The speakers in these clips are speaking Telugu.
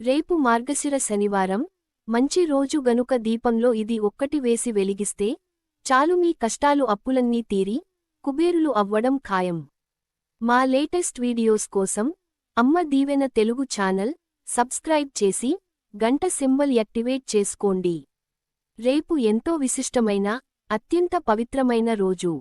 రేపు మార్గశిర శనివారం మంచి రోజు గనుక దీపంలో ఇది ఒక్కటి వేసి వెలిగిస్తే చాలు మీ కష్టాలు అప్పులన్నీ తీరి కుబేరులు అవ్వడం ఖాయం. మా లేటెస్ట్ వీడియోస్ కోసం అమ్మ దీవెన తెలుగు ఛానల్ సబ్స్క్రైబ్ చేసి గంట సింబల్ యాక్టివేట్ చేసుకోండి. రేపు ఎంతో విశిష్టమైన అత్యంత పవిత్రమైన రోజు.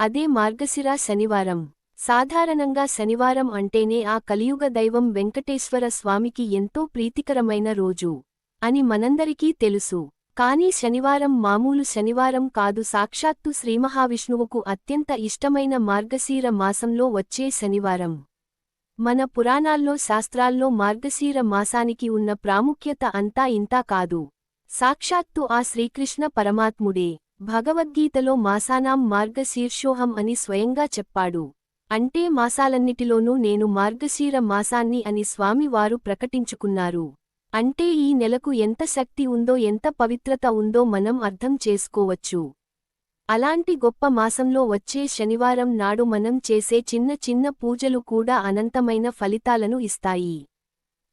అదే మార్గశిర శనివారం. సాధారణంగా శనివారం అంటేనే ఆ కలియుగ దైవం వెంకటేశ్వర స్వామికి ఎంతో ప్రీతికరమైన రోజు అని మనందరికీ తెలుసు. కానీ శనివారం మామూలు శనివారం కాదు సాక్షాత్తు శ్రీమహావిష్ణువుకు అత్యంత ఇష్టమైన మార్గశీర మాసంలో వచ్చే శనివారం. మన పురాణాల్లో శాస్త్రాల్లో మార్గశీర మాసానికి ఉన్న ప్రాముఖ్యత అంతా ఇంతా కాదు. సాక్షాత్తు ఆ శ్రీకృష్ణ పరమాత్ముడే. భగవద్గీతలో మాసానాం మార్గశీర్షోహం అని స్వయంగా చెప్పాడు. అంటే మాసాలన్నిటిలోనూ నేను మార్గశీర మాసాన్ని అని స్వామివారు ప్రకటించుకున్నారు. అంటే ఈ నెలకు ఎంత శక్తి ఉందో ఎంత పవిత్రత ఉందో మనం అర్థం చేసుకోవచ్చు. అలాంటి గొప్ప మాసంలో వచ్చే శనివారం నాడు మనం చేసే చిన్న చిన్న పూజలు కూడా అనంతమైన ఫలితాలను ఇస్తాయి.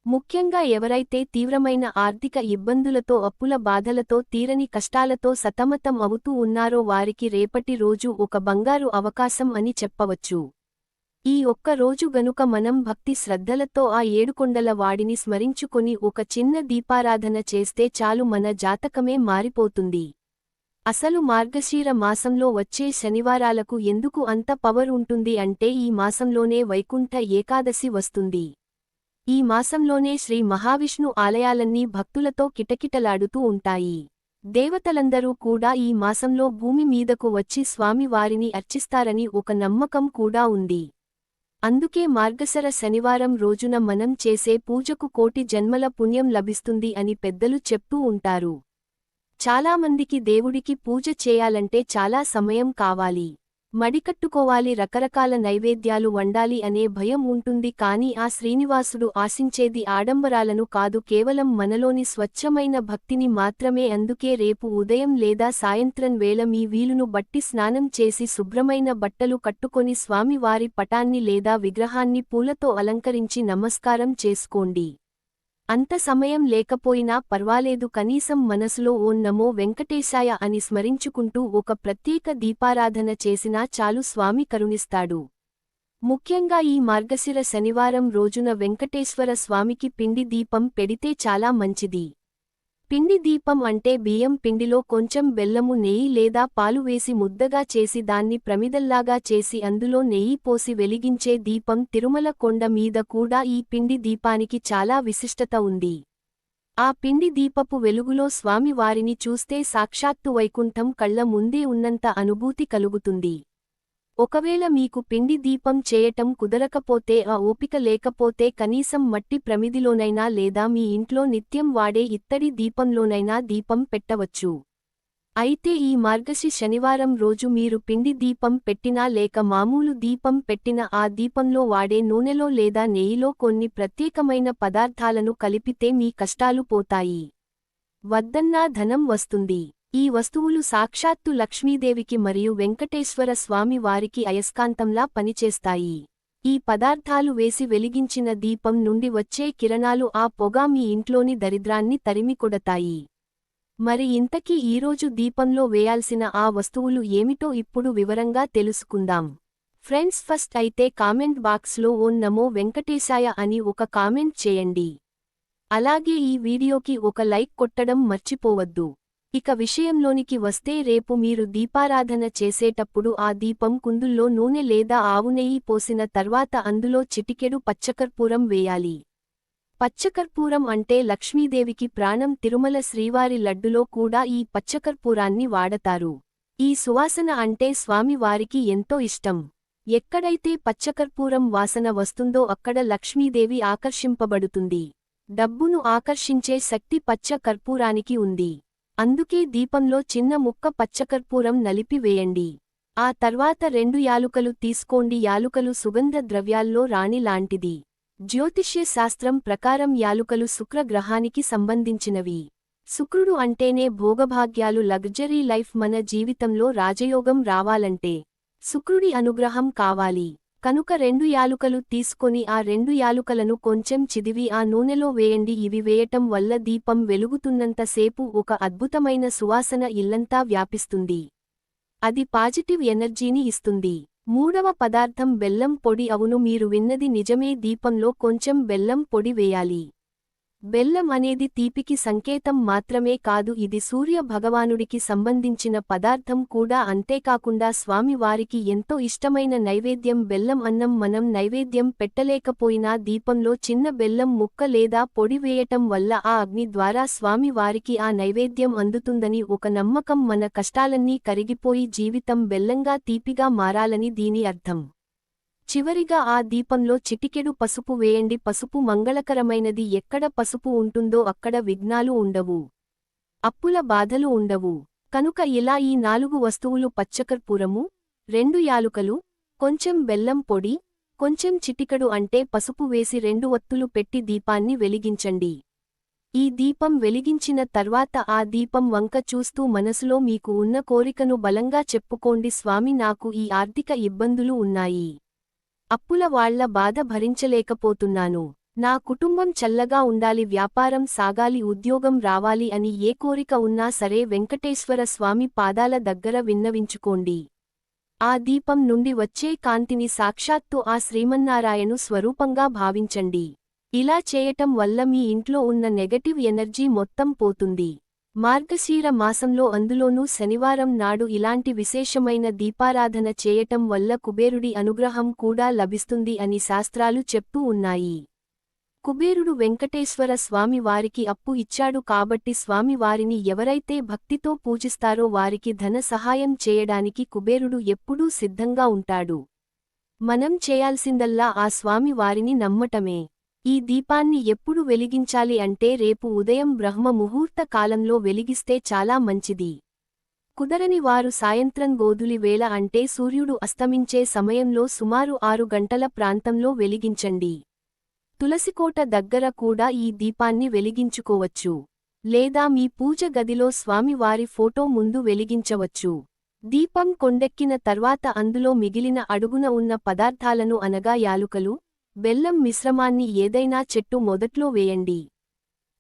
ముఖ్యంగా ఎవరైతే తీవ్రమైన ఆర్థిక ఇబ్బందులతో అప్పుల బాధలతో తీరని కష్టాలతో సతమతం అవుతూ ఉన్నారో వారికి రేపటి రోజు ఒక బంగారు అవకాశం అని చెప్పవచ్చు. ఈ ఒక్క రోజు గనుక మనం భక్తి శ్రద్ధలతో ఆ ఏడుకొండల వాడిని స్మరించుకొని ఒక చిన్న దీపారాధన చేస్తే చాలు మన జాతకమే మారిపోతుంది. అసలు మార్గశీర మాసంలో వచ్చే శనివారాలకు ఎందుకు అంత పవర్ ఉంటుంది అంటే ఈ మాసంలోనే వైకుంఠ ఏకాదశి వస్తుంది. ఈ మాసంలోనే శ్రీ మహావిష్ణు ఆలయాలన్నీ భక్తులతో కిటకిటలాడుతూ ఉంటాయి. దేవతలందరూ కూడా ఈ మాసంలో భూమి మీదకు వచ్చి స్వామివారిని అర్చిస్తారని ఒక నమ్మకం కూడా ఉంది. అందుకే మార్గశర శనివారం రోజున మనం చేసే పూజకు కోటి జన్మల పుణ్యం లభిస్తుంది అని పెద్దలు చెప్తూ ఉంటారు. చాలామందికి దేవుడికి పూజ చేయాలంటే చాలా సమయం కావాలి. మడికట్టుకోవాలి రకరకాల నైవేద్యాలు వండాలి అనే భయం ఉంటుంది కాని ఆ శ్రీనివాసుడు ఆశించేది ఆడంబరాలను కాదు కేవలం మనలోని స్వచ్ఛమైన భక్తిని మాత్రమే అందుకే రేపు ఉదయం లేదా సాయంత్రం వేళ మీ వీలును బట్టి స్నానం చేసి శుభ్రమైన బట్టలు కట్టుకొని స్వామివారి పటాన్ని లేదా విగ్రహాన్ని పూలతో అలంకరించి నమస్కారం చేసుకోండి. అంత సమయం లేకపోయినా పర్వాలేదు కనీసం మనసులో ఓ నమో వెంకటేశాయ అని స్మరించుకుంటూ ఒక ప్రత్యేక దీపారాధన చేసినా చాలు స్వామి కరుణిస్తాడు. ముఖ్యంగా ఈ మార్గశిర శనివారం రోజున వెంకటేశ్వర స్వామికి పిండి దీపం పెడితే చాలా మంచిది. పిండి దీపం అంటే బియ్యం పిండిలో కొంచెం బెల్లము నెయ్యి లేదా పాలు వేసి ముద్దగా చేసి దాన్ని ప్రమిదల్లాగా చేసి అందులో నెయ్యి పోసి వెలిగించే దీపం తిరుమల కొండ మీద కూడా ఈ పిండి దీపానికి చాలా విశిష్టత ఉంది. ఆ పిండి దీపపు వెలుగులో స్వామివారిని చూస్తే సాక్షాత్తు వైకుంఠం కళ్ళ ముందే ఉన్నంత అనుభూతి కలుగుతుంది. ఒకవేళ మీకు పిండి దీపం చేయటం కుదరకపోతే ఆ ఓపిక లేకపోతే కనీసం మట్టి ప్రమిదిలోనైనా లేదా మీ ఇంట్లో నిత్యం వాడే ఇత్తడి దీపంలోనైనా దీపం పెట్టవచ్చు. అయితే ఈ మార్గశి శనివారం రోజు మీరు పిండి దీపం పెట్టినా లేక మామూలు దీపం పెట్టిన ఆ దీపంలో వాడే నూనెలో లేదా నెయ్యిలో కొన్ని ప్రత్యేకమైన పదార్థాలను కలిపితే మీ కష్టాలు పోతాయి. వద్దన్నా ధనం వస్తుంది. ఈ వస్తువులు సాక్షాత్తు లక్ష్మీదేవికి మరియు వెంకటేశ్వర స్వామి వారికి అయస్కాంతంలా పనిచేస్తాయి. ఈ పదార్థాలు వేసి వెలిగించిన దీపం నుండి వచ్చే కిరణాలు ఆ పొగ మీ ఇంట్లోని దరిద్రాన్ని తరిమికొడతాయి మరి ఇంతకీ ఈరోజు దీపంలో వేయాల్సిన ఆ వస్తువులు ఏమిటో ఇప్పుడు వివరంగా తెలుసుకుందాం. ఫ్రెండ్స్ ఫస్ట్ అయితే కామెంట్ బాక్స్లో ఓన్ నమో వెంకటేశాయ అని ఒక కామెంట్ చేయండి. అలాగే ఈ వీడియోకి ఒక లైక్ కొట్టడం మర్చిపోవద్దు. ఇక విషయంలోనికి వస్తే రేపు మీరు దీపారాధన చేసేటప్పుడు ఆ దీపం కుందుల్లో నూనె లేదా ఆవునెయ్యి పోసిన తర్వాత అందులో చిటికెడు పచ్చకర్పూరం వేయాలి. పచ్చకర్పూరం అంటే లక్ష్మీదేవికి ప్రాణం తిరుమల శ్రీవారి లడ్డులో కూడా ఈ పచ్చకర్పూరాన్ని వాడతారు. ఈ సువాసన అంటే స్వామివారికి ఎంతో ఇష్టం. ఎక్కడైతే పచ్చకర్పూరం వాసన వస్తుందో అక్కడ లక్ష్మీదేవి ఆకర్షింపబడుతుంది. డబ్బును ఆకర్షించే శక్తి పచ్చ కర్పూరానికి ఉంది. అందుకే దీపంలో చిన్న ముక్క పచ్చకర్పూరం నలిపి వేయండి. ఆ తర్వాత రెండు యాలుకలు తీసుకోండి. యాలుకలు సుగంధ ద్రవ్యాల్లో రాణి లాంటిది. జ్యోతిష్య శాస్త్రం ప్రకారం యాలుకలు శుక్రగ్రహానికి సంబంధించినవి. శుక్రుడు అంటేనే భోగభాగ్యాలు లగ్జరీ లైఫ్ మన జీవితంలో రాజయోగం రావాలంటే శుక్రుడి అనుగ్రహం కావాలి. కనుక రెండు యాలుకలు తీసుకొని ఆ రెండు యాలుకలను కొంచెం చిదివి ఆ నూనెలో వేయండి. ఇవి వేయటం వల్ల దీపం వెలుగుతున్నంతసేపు ఒక అద్భుతమైన సువాసన ఇల్లంతా వ్యాపిస్తుంది. అది పాజిటివ్ ఎనర్జీని ఇస్తుంది. మూడవ పదార్థం బెల్లం పొడి. అవును మీరు విన్నది నిజమే. దీపంలో కొంచెం బెల్లం పొడి వేయాలి. బెల్లం అనేది తీపికి సంకేతం మాత్రమే కాదు ఇది సూర్య భగవానుడికి సంబంధించిన పదార్థం కూడా. అంతేకాకుండా స్వామివారికి ఎంతో ఇష్టమైన నైవేద్యం బెల్లం అన్నం. మనం నైవేద్యం పెట్టలేకపోయినా దీపంలో చిన్న బెల్లం ముక్క లేదా పొడి వేయటం వల్ల ఆ అగ్ని ద్వారా స్వామివారికి ఆ నైవేద్యం అందుతుందని ఒక నమ్మకం మన కష్టాలన్నీ కరిగిపోయి జీవితం బెల్లంగా తీపిగా మారాలని దీని అర్థం. చివరిగా ఆ దీపంలో చిటికెడు పసుపు వేయండి. పసుపు మంగళకరమైనది. ఎక్కడ పసుపు ఉంటుందో అక్కడ విఘ్నాలు ఉండవు. అప్పుల బాధలు ఉండవు. కనుక ఇలా ఈ నాలుగు వస్తువులు పచ్చకర్పూరము రెండు యాలుకలు కొంచెం బెల్లం పొడి కొంచెం చిటికడు అంటే పసుపు వేసి రెండు ఒత్తులు పెట్టి దీపాన్ని వెలిగించండి. ఈ దీపం వెలిగించిన తర్వాత ఆ దీపం వంక చూస్తూ మనసులో మీకు ఉన్న కోరికను బలంగా చెప్పుకోండి. స్వామి నాకు ఈ ఆర్థిక ఇబ్బందులు ఉన్నాయి. అప్పుల వాళ్ళ బాధ భరించలేకపోతున్నాను. నా కుటుంబం చల్లగా ఉండాలి వ్యాపారం సాగాలి ఉద్యోగం రావాలి అని ఏ కోరిక ఉన్నా సరే వెంకటేశ్వర స్వామి పాదాల దగ్గర విన్నవించుకోండి. ఆ దీపం నుండి వచ్చే కాంతిని సాక్షాత్తు ఆ శ్రీమన్నారాయణు స్వరూపంగా భావించండి. ఇలా చేయటం వల్ల మీ ఇంట్లో ఉన్న నెగటివ్ ఎనర్జీ మొత్తం పోతుంది. మార్గశీర మాసంలో అందులోనూ శనివారం నాడు ఇలాంటి విశేషమైన దీపారాధన చేయటం వల్ల కుబేరుడి అనుగ్రహం కూడా లభిస్తుంది అని శాస్త్రాలు చెప్తూ ఉన్నాయి. కుబేరుడు వెంకటేశ్వర స్వామి వారికి అప్పు ఇచ్చాడు కాబట్టి స్వామి వారిని ఎవరైతే భక్తితో పూజిస్తారో వారికి ధన సహాయం చేయడానికి కుబేరుడు ఎప్పుడూ సిద్ధంగా ఉంటాడు. మనం చేయాల్సిందల్లా ఆ స్వామి వారిని నమ్మటమే. ఈ దీపాన్ని ఎప్పుడు వెలిగించాలి అంటే రేపు ఉదయం బ్రహ్మ ముహూర్త కాలంలో వెలిగిస్తే చాలా మంచిది. కుదరని వారు సాయంత్రం గోధులి వేళ అంటే సూర్యుడు అస్తమించే సమయంలో సుమారు ఆరు గంటల ప్రాంతంలో వెలిగించండి. తులసికోట దగ్గర కూడా ఈ దీపాన్ని వెలిగించుకోవచ్చు. లేదా మీ పూజ గదిలో స్వామివారి ఫోటో ముందు వెలిగించవచ్చు. దీపం కొండెక్కిన తర్వాత అందులో మిగిలిన అడుగున ఉన్న పదార్థాలను అనగా యాలుకలు బెల్లం మిశ్రమాన్ని ఏదైనా చెట్టు మొదట్లో వేయండి.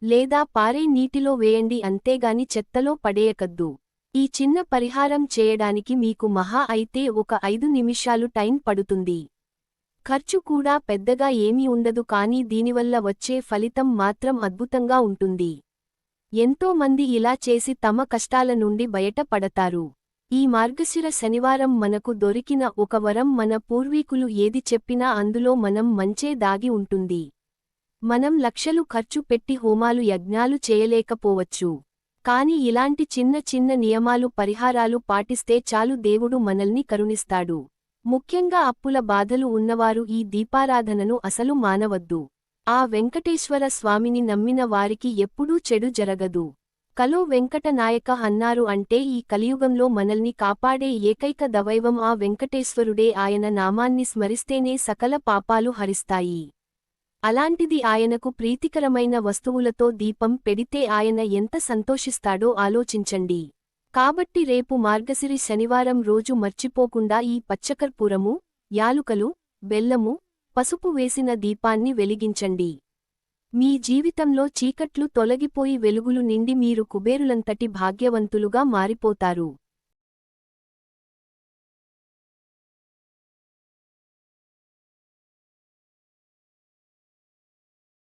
లేదా పారే నీటిలో వేయండి అంతేగాని చెత్తలో పడేయకద్దు. ఈ చిన్న పరిహారం చేయడానికి మీకు మహా అయితే ఒక ఐదు నిమిషాలు టైం పడుతుంది. ఖర్చు కూడా పెద్దగా ఏమీ ఉండదు కానీ దీనివల్ల వచ్చే ఫలితం మాత్రం అద్భుతంగా ఉంటుంది. ఎంతో మంది ఇలా చేసి తమ కష్టాల నుండి బయటపడతారు. ఈ మార్గశిర శనివారం మనకు దొరికిన ఒక వరం మన పూర్వీకులు ఏది చెప్పినా అందులో మనం మంచే దాగి ఉంటుంది. మనం లక్షలు ఖర్చు పెట్టి హోమాలు యజ్ఞాలు చేయలేకపోవచ్చు. కాని ఇలాంటి చిన్న చిన్న నియమాలు పరిహారాలు పాటిస్తే చాలు దేవుడు మనల్ని కరుణిస్తాడు. ముఖ్యంగా అప్పుల బాధలు ఉన్నవారు ఈ దీపారాధనను అసలు మానవద్దు. ఆ వెంకటేశ్వర స్వామిని నమ్మిన వారికి ఎప్పుడూ చెడు జరగదు. కలో వెంకట నాయక అన్నారు అంటే ఈ కలియుగంలో మనల్ని కాపాడే ఏకైక దవైవం ఆ వెంకటేశ్వరుడే ఆయన నామాన్ని స్మరిస్తేనే సకల పాపాలు హరిస్తాయి. అలాంటిది ఆయనకు ప్రీతికరమైన వస్తువులతో దీపం పెడితే ఆయన ఎంత సంతోషిస్తాడో ఆలోచించండి. కాబట్టి రేపు మార్గసిరి శనివారం రోజు మర్చిపోకుండా ఈ పచ్చకర్పూరము యాలుకలు బెల్లము పసుపు వేసిన దీపాన్ని వెలిగించండి. మీ జీవితంలో చీకట్లు తొలగిపోయి వెలుగులు నిండి మీరు కుబేరులంతటి భాగ్యవంతులుగా మారిపోతారు.